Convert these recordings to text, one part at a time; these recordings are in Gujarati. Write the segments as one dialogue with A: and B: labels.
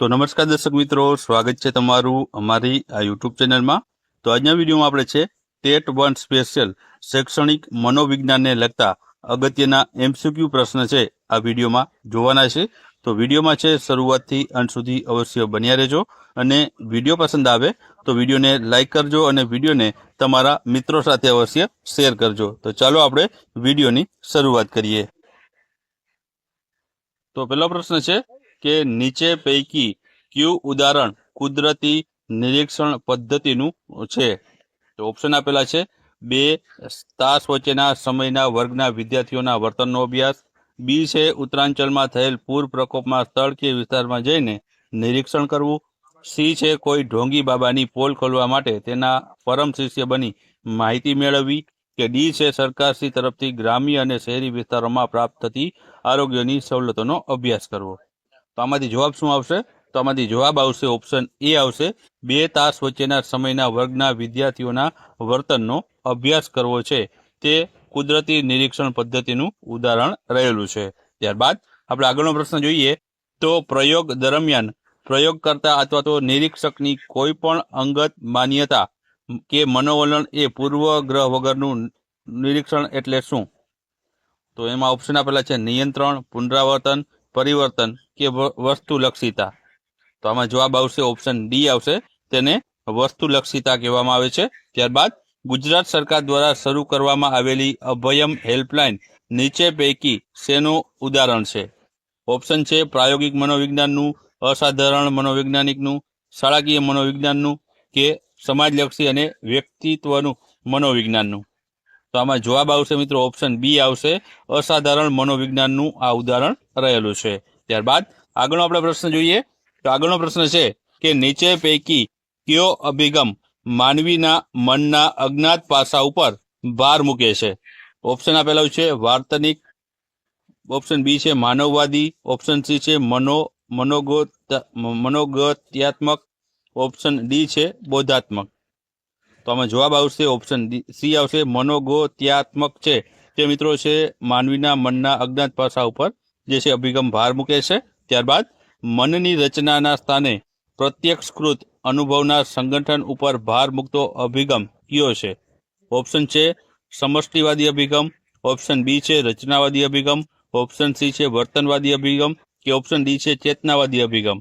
A: તો નમસ્કાર દર્શક મિત્રો, સ્વાગત છે તમારું અમારી આ યુટ્યુબ ચેનલમાં. તો આજના વિડીયોમાં આપણે છે ટેટ વન સ્પેશિયલ શૈક્ષણિક મનોવિજ્ઞાનને લગતા અગત્યના એમસીક્યુ પ્રશ્ન છે આ વિડીયોમાં જોવાના છે. તો વિડીયોમાં છે શરૂઆતથી અંત સુધી અવશ્ય બન્યા રહેજો અને વીડિયો પસંદ આવે તો વિડીયોને લાઇક કરજો અને વિડીયોને તમારા મિત્રો સાથે અવશ્ય શેર કરજો. તો ચાલો આપણે વિડીયોની શરૂઆત કરીએ. તો પહેલો પ્રશ્ન છે કે નીચે પૈકી કયું ઉદાહરણ કુદરતી નિરીક્ષણ પદ્ધતિનું છે? તો ઓપ્શન આપેલા છે. બે, તાસ વચ્ચેના સમયના વર્ગના વિદ્યાર્થીઓના વર્તનનો અભ્યાસ. બી છે, ઉત્તરાંચલમાં થયેલ પૂર પ્રકોપમાં સ્થળ કે વિસ્તારમાં જઈને નિરીક્ષણ કરવું. સી છે, કોઈ ઢોંગી બાબાની પોલ ખોલવા માટે તેના પરમ શિષ્ય બની માહિતી મેળવવી. કે ડી છે, સરકારશ્રી તરફથી ગ્રામ્ય અને શહેરી વિસ્તારોમાં પ્રાપ્ત થતી આરોગ્યની સવલતોનો અભ્યાસ કરવો. તો આમાંથી જવાબ શું આવશે? તો આમાંથી જવાબ આવશે ઓપ્શન એ આવશે. બે તાસ વચ્ચેના સમયના વર્ગના વિદ્યાર્થીઓના વર્તનનો અભ્યાસ કરવો છે. તે કુદરતી નિરીક્ષણ પદ્ધતિનું ઉદાહરણ રહેલું છે. ત્યારબાદ આપણે આગળનો પ્રશ્ન જોઈએ. તો પ્રયોગ દરમિયાન પ્રયોગ કરતા અથવા તો નિરીક્ષકની કોઈ પણ અંગત માન્યતા કે મનોવલણ એ પૂર્વગ્રહ વગરનું નિરીક્ષણ એટલે શું? તો એમાં ઓપ્શન આપેલા છે નિયંત્રણ, પુનરાવર્તન પરિવર્તન કે વસ્તુલક્ષિતા. તો આમાં જવાબ આવશે ઓપ્શન ડી આવશે. તેને વસ્તુલક્ષિતા કહેવામાં આવે છે. ત્યારબાદ ગુજરાત સરકાર દ્વારા શરૂ કરવામાં આવેલી અભયમ હેલ્પલાઇન નીચે પૈકી શેનું ઉદાહરણ છે? ઓપ્શન છે પ્રાયોગિક મનોવિજ્ઞાનનું, અસાધારણ મનોવૈજ્ઞાનિકનું, શાળાકીય મનોવિજ્ઞાનનું કે સમાજલક્ષી અને વ્યક્તિત્વનું મનોવિજ્ઞાનનું. તો આમાં જવાબ આવશે મિત્રો ઓપ્શન બી આવશે. અસાધારણ મનોવિજ્ઞાનનું આ ઉદાહરણ રહેલું છે. ત્યારબાદ આગળનો આપણે પ્રશ્ન જોઈએ. તો આગળનો પ્રશ્ન છે કે નીચે પૈકી કયો અભિગમ માનવીના મનના અજ્ઞાત પાસા ઉપર ભાર મૂકે છે? ઓપ્શન આપેલા છે વાર્તનિક. ઓપ્શન બી છે માનવવાદી. ઓપ્શન સી છે મનો, મનોગત, મનોગત્યાત્મક. ઓપ્શન ડી છે બોધાત્મક. તો આમાં જવાબ આવશે ઓપ્શન સી આવશે, મનોગોત્યાત્મક છે. તે મિત્રો છે, માનવીના મનના અજ્ઞાત પાસા ઉપર જે છે, અભિગમ ભાર મૂકે છે. ત્યારબાદ, મનની રચનાના સ્થાને પ્રત્યક્ષકૃત અનુભવના સંગઠન ઉપર ભાર મૂકતો અભિગમ કયો છે? ઓપ્શન છે, સમષ્ટિવાદી અભિગમ. ઓપ્શન બી છે, રચનાવાદી અભિગમ. ઓપ્શન સી છે, વર્તનવાદી અભિગમ. કે ઓપ્શન ડી છે, ચેતનાવાદી અભિગમ.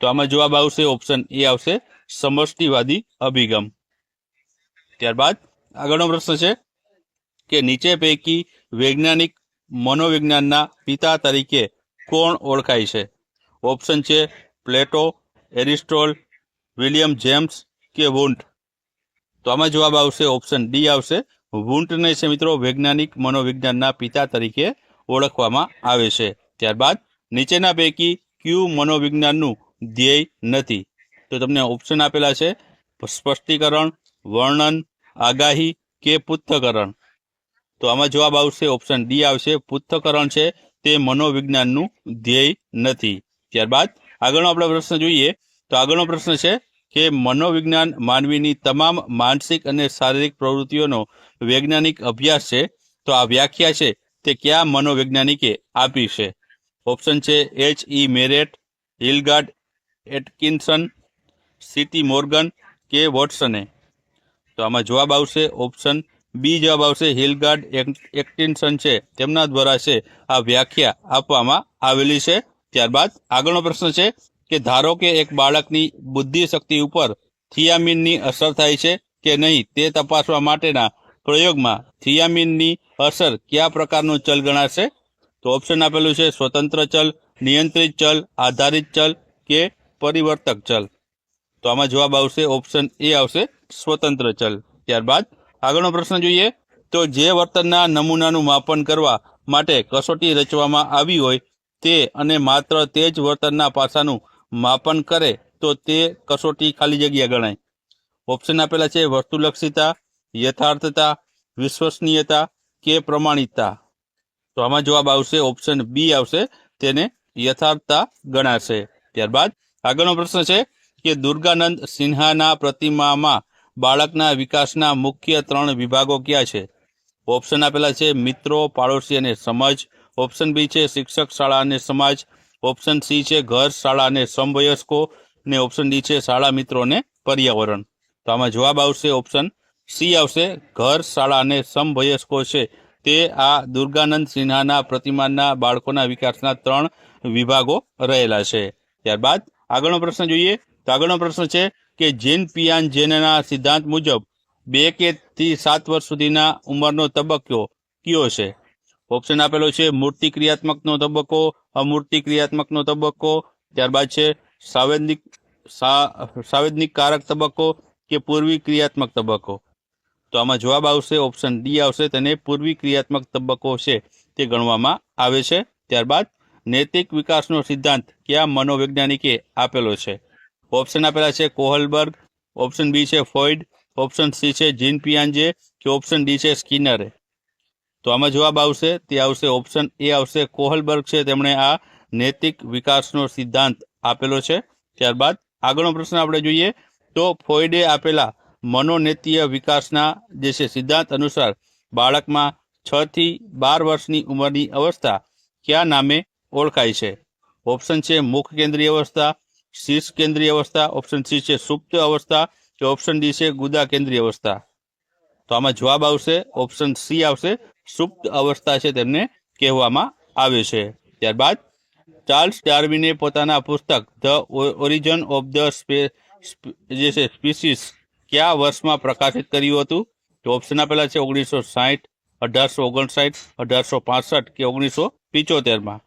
A: તો આમાં જવાબ આવશે ઓપ્શન એ આવશે, સમષ્ટિવાદી અભિગમ. ત્યારબાદ આગળનો પ્રશ્ન છે કે નીચે પૈકી વૈજ્ઞાનિક મનોવિજ્ઞાનના પિતા તરીકે કોણ ઓળખાય છે? ઓપ્શન છે પ્લેટો, એરિસ્ટોલ, વિલિયમ જેમ્સ કે વુન્ટ તો આમાં જવાબ આવશે ઓપ્શન ડી આવશે. વુન્ટને છે મિત્રો વૈજ્ઞાનિક મનોવિજ્ઞાનના પિતા તરીકે ઓળખવામાં આવે છે. ત્યારબાદ નીચેના પૈકી ક્યુ મનોવિજ્ઞાનનું ધ્યેય નથી. તો તમને ઓપ્શન આપેલા છે સ્પષ્ટીકરણ, વર્ણન આગાહી કે પુથ્થકરણ? તો આમાં જવાબ આવશે ઓપ્શન ડી આવશે. પુથ્થકરણ છે તે મનોવિજ્ઞાનનું ધ્યેય નથી. ત્યારબાદ આગળનો આપણે પ્રશ્ન જોઈએ. તો આગળનો પ્રશ્ન છે કે મનોવિજ્ઞાન માનવીની તમામ માનસિક અને શારીરિક પ્રવૃત્તિઓનો વૈજ્ઞાનિક અભ્યાસ છે. તો આ વ્યાખ્યા છે તે કયા મનોવૈજ્ઞાનિકે આપી છે? ઓપ્શન છે H E Merrett Hilgard Atkinson C T Morgan કે વોટસને તો આમાં જવાબ આવશે ઓપ્શન બી જવાબ આવશે હિલગાર્ડ એક્ટિન્સન છે. તેમના દ્વારા છે આ વ્યાખ્યા આપવામાં આવેલી છે. ત્યારબાદ આગળનો પ્રશ્ન છે કે ધારો કે એક બાળકની બુદ્ધિ શક્તિ ઉપર થિયામિનની અસર થાય છે કે નહીં તે તપાસવા માટેના પ્રયોગમાં થિયામિનની અસર કયા પ્રકારનું ચલ ગણાશે? તો ઓપ્શન આપેલું છે સ્વતંત્ર ચલ, નિયંત્રિત ચલ, આધારિત ચલ કે પરિવર્તક ચલ. તો આમાં જવાબ આવશે ઓપ્શન એ આવશે સ્વતંત્ર ચલ. ત્યારબાદ આગળનો પ્રશ્ન જોઈએ તો જે વર્તનના નમૂનાનું માપન કરવા માટે કસોટી રચવામાં આવી હોય તે અને માત્ર તે જ વર્તનના પાસાનું માપન કરે તો તે કસોટી ખાલી જગ્યા ગણાય. ઓપ્શન આપેલા છે વસ્તુલક્ષિતા યથાર્થતા, વિશ્વસનીયતા કે પ્રમાણિકતા તો આમાં જવાબ આવશે ઓપ્શન બી આવશે, તેને યથાર્થતા ગણાશે. ત્યારબાદ આગળનો પ્રશ્ન છે કે દુર્ગાનંદ સિન્હાના પ્રતિમામાં બાળકના વિકાસના મુખ્ય ત્રણ વિભાગો ક્યાં છે? ઓપ્શન આપેલા છે મિત્રો, પાડોશી અને સમાજ. ઓપ્શન બી છે શિક્ષક શાળા અને સમાજ. ઓપ્શન સી છે ઘર, શાળા અને સમવયસ્કો. ને ઓપ્શન ડી છે શાળા મિત્રો અને પર્યાવરણ. તો આમાં જવાબ આવશે ઓપ્શન સી આવશે ઘર, શાળા અને સમવયસ્કો છે. તે આ દુર્ગાનંદ સિન્હાના પ્રતિમાનના બાળકોના વિકાસના ત્રણ વિભાગો રહેલા છે. ત્યારબાદ આગળનો પ્રશ્ન જોઈએ. તો આગળનો પ્રશ્ન છે કે જીન પિયાન જેનના સિદ્ધાંત મુજબ બે કે થી સાત વર્ષ સુધીના ઉંમરનો તબક્કો કયો છે? ઓપ્શન આપેલો છે મૂર્તિ ક્રિયાત્મકનો તબક્કો, અમૂર્તિ ક્રિયાત્મકનો તબક્કો, ત્યારબાદ છે સાવેદનિક સાવેદનિક કારક તબક્કો કે પૂર્વી ક્રિયાત્મક તબક્કો. તો આમાં જવાબ આવશે ઓપ્શન ડી આવશે, તેને પૂર્વી ક્રિયાત્મક તબક્કો છે તે ગણવામાં આવે છે. ત્યારબાદ નૈતિક વિકાસનો સિદ્ધાંત કયા મનોવૈજ્ઞાનિકે આપેલો છે? ઓપ્શન આપેલા છે કોહલબર્ગ ઓપ્શન બી છે ફોઇડ ઓપ્શન સી છે જીન પિયાન્જે કે ઓપ્શન ડી છે સ્કિનરે. તો આમાં જવાબ આવશે, તે આવશે ઓપ્શન એ આવશે કોહલબર્ગ છે. તેમણે આ નૈતિક વિકાસનો સિદ્ધાંત આપેલો છે. ત્યારબાદ આગળનો પ્રશ્ન આપણે જોઈએ, તો ફોઇડે આપેલા મનોનેતીય વિકાસના જે છે સિદ્ધાંત અનુસાર બાળકમાં છ થી બાર વર્ષની ઉંમરની અવસ્થા કયા નામે ઓળખાય છે? ઓપ્શન છે મુખ કેન્દ્રીય અવસ્થા શીર્ષ કેન્દ્રીય અવસ્થા ઓપ્શન સી છે સુપ્ત અવસ્થા, કે ઓપ્શન ડી છે ગુદા કેન્દ્રીય અવસ્થા. તો આમાં જવાબ આવશે ઓપ્શન સી આવશે, સુપ્ત અવસ્થા છે તેમને કહેવામાં આવે છે. ત્યારબાદ, ચાર્લ્સ ડાર્વિને પોતાના પુસ્તક, ધ ઓરિજન ઓફ ધ જે છે સ્પીસીસ, કયા વર્ષમાં પ્રકાશિત કર્યું હતું? તો ઓપ્શન આપેલા છે ઓગણીસો સાહીઠ, અઢારસો ઓગણસાઠ, અઢારસો પાસઠ કે ઓગણીસો પિચોતેરમાં.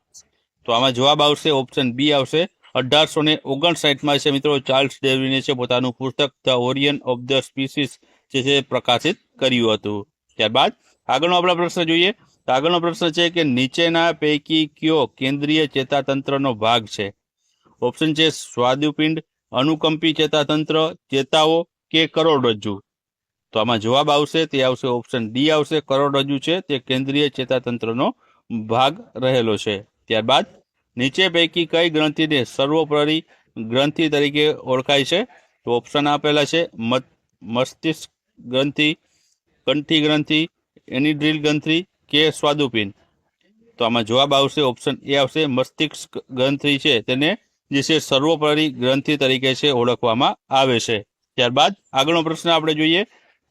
A: તો આમાં જવાબ આવશે ઓપ્શન બી આવશે અઢારસો ને ઓગણસાઠમાં છે. મિત્રો, ચાર્લ્સ ડેવિને છે પોતાનું પુસ્તક the origin of the species જે છે પ્રકાશિત કર્યું હતું. ત્યારબાદ આગળનો આપણા પ્રશ્ન જોઈએ. તો આગળનો પ્રશ્ન છે કે નીચેના પૈકી કયો કેન્દ્રીય ચેતાતંત્રનો ભાગ છે? ઓપ્શન છે સ્વાદુપિંડ, અનુકંપી ચેતાતંત્ર, ચેતાઓ કે કરોડરજ્જુ. તો આમાં જવાબ આવશે, તે આવશે ઓપ્શન ડી આવશે. કરોડરજ્જુ છે. તે કેન્દ્રીય ચેતાતંત્રનો ભાગ રહેલો છે. ત્યારબાદ નીચે પૈકી કઈ ગ્રંથિને સર્વોપરી ગ્રંથિ તરીકે ઓળખાય છે? તો ઓપ્શન આપેલા છે મસ્તિષ્ક ગ્રંથિ, કંઠી ગ્રંથિ, એનિડ્રીલ ગ્રંથિ કે સ્વાદુપિન તો આમાં જવાબ આવશે ઓપ્શન એ આવશે, મસ્તિષ્ક ગ્રંથિ છે તેને જે છે સર્વોપરી ગ્રંથિ તરીકે છે ઓળખવામાં આવે છે. ત્યારબાદ આગળનો પ્રશ્ન આપણે જોઈએ.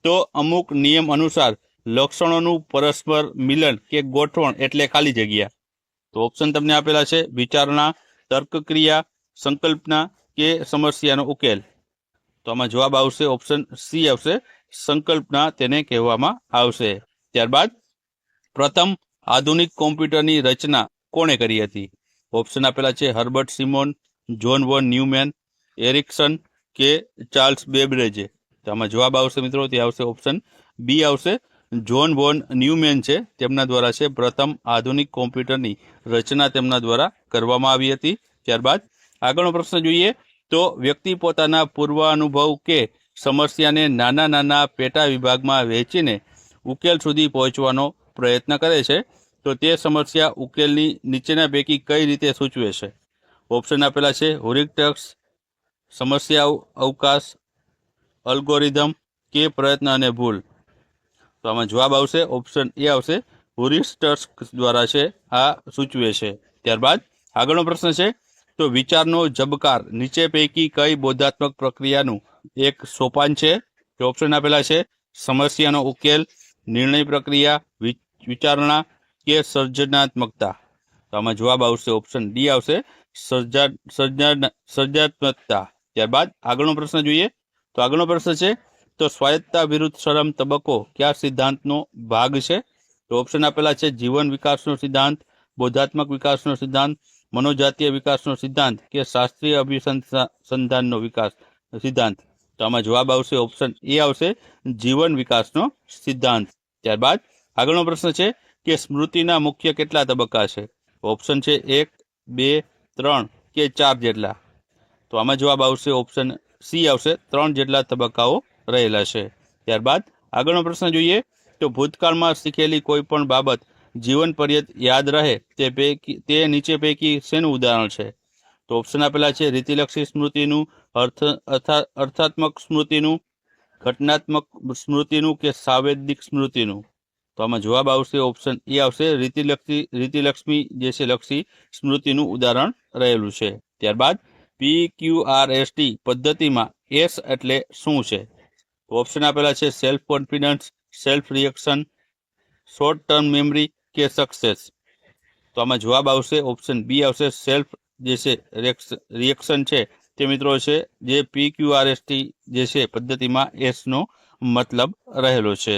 A: તો અમુક નિયમ અનુસાર લક્ષણોનું પરસ્પર મિલન કે ગોઠવણ એટલે ખાલી જગ્યા. તો ઓપ્શન તમને આપેલા છે, વિચારણા તર્ક ક્રિયા સંકલ્પના કે સમસ્યાનો ઉકેલ. તો આમાં જવાબ આવશે ઓપ્શન સી આવશે, સંકલ્પના તેને કહેવામાં આવશે. ત્યારબાદ, પ્રથમ આધુનિક કોમ્પ્યુટરની રચના કોણે કરી હતી? ઓપ્શન આપેલા છે, Herbert Simon, John von Neumann, Erikson કે ચાર્લ્સ બેબ્રેજે. તો આમાં જવાબ આવશે મિત્રો તે આવશે ઓપ્શન બી આવશે જોન વોન ન્યુમેન છે, તેમના દ્વારા છે, પ્રથમ આધુનિક કોમ્પ્યુટરની રચના તેમના દ્વારા કરવામાં આવી હતી. ત્યારબાદ આગળનો પ્રશ્ન જોઈએ તો વ્યક્તિ પોતાના પૂર્વાનુભવ કે સમસ્યાને નાના નાના પેટા વિભાગમાં વહેંચીને ઉકેલ સુધી પહોંચવાનો પ્રયત્ન કરે છે, તો તે સમસ્યા ઉકેલની નીચેના પૈકી કઈ રીતે સૂચવે છે? ઓપ્શન આપેલા છે હુરિકટક્સ સમસ્યા અવકાશ, અલ્ગોરિધમ કે પ્રયત્ન અને ભૂલ. તો આમાં જવાબ આવશે ઓપ્શન એ આવશે. હુરિસ્ટર્સ દ્વારા છે, આ સૂચવે છે. ત્યારબાદ આગળનો પ્રશ્ન છે, તો વિચારનો જબકાર નીચે પૈકી કઈ બોધાત્મક પ્રક્રિયાનું એક સોપાન છે? તો ઓપ્શન આપેલા છે, સમસ્યાનો ઉકેલ, નિર્ણય પ્રક્રિયા વિચારણા કે સર્જનાત્મકતા. તો આમાં જવાબ આવશે ઓપ્શન ડી આવશે, સર્જા, સર્જન, સર્જનાત્મકતા. ત્યારબાદ આગળનો પ્રશ્ન જોઈએ. તો આગળનો પ્રશ્ન છે તો સ્વાયત્તતા વિરુદ્ધ શરમ તબક્કો કયા સિદ્ધાંતનો ભાગ છે? તો ઓપ્શન આપેલા છે જીવન વિકાસનો સિદ્ધાંત, બોધાત્મક વિકાસનો સિદ્ધાંત, મનોજાતીય વિકાસનો સિદ્ધાંત કે શાસ્ત્રીય અભિસંધાનનો વિકાસ સિદ્ધાંત. તો આમાં જવાબ આવશે ઓપ્શન એ આવશે જીવન વિકાસનો સિદ્ધાંત. ત્યારબાદ આગળનો પ્રશ્ન છે કે સ્મૃતિના મુખ્ય કેટલા તબક્કા છે? ઓપ્શન છે એક, બે, ત્રણ કે ચાર જેટલા. તો આમાં જવાબ આવશે ઓપ્શન સી આવશે ત્રણ જેટલા તબક્કાઓ રહેલા છે. ત્યારબાદ આગળનો પ્રશ્ન જોઈએ તો ભૂતકાળમાં શીખેલી કોઈ પણ બાબત જીવન પર્યત યાદ રહે તે પૈકી, તે નીચે પૈકી શેનું ઉદાહરણ છે? તો ઓપ્શન આપેલા છે રીતિલક્ષી સ્મૃતિનું, અર્થ અર્થા- અર્થાત્મક સ્મૃતિનું, ઘટનાત્મક સ્મૃતિનું કે સાવેદિક સ્મૃતિનું? તો આમાં જવાબ આવશે ઓપ્શન એ આવશે, રીતિલક્ષી, રીતિલક્ષ્મી જે છે લક્ષી સ્મૃતિનું ઉદાહરણ રહેલું છે. ત્યારબાદ P Q R S T પદ્ધતિમાં એસ એટલે શું છે? ઓપ્શન આપેલા છે self confidence self reaction short term memory કે સક્સેસ તો આમાં જવાબ આવશે ઓપ્શન બી આવશે સેલ્ફ જે છે રિએક્શન છે તે મિત્રો છે જે P Q R S T જે છે પદ્ધતિમાં એસનો મતલબ રહેલો છે.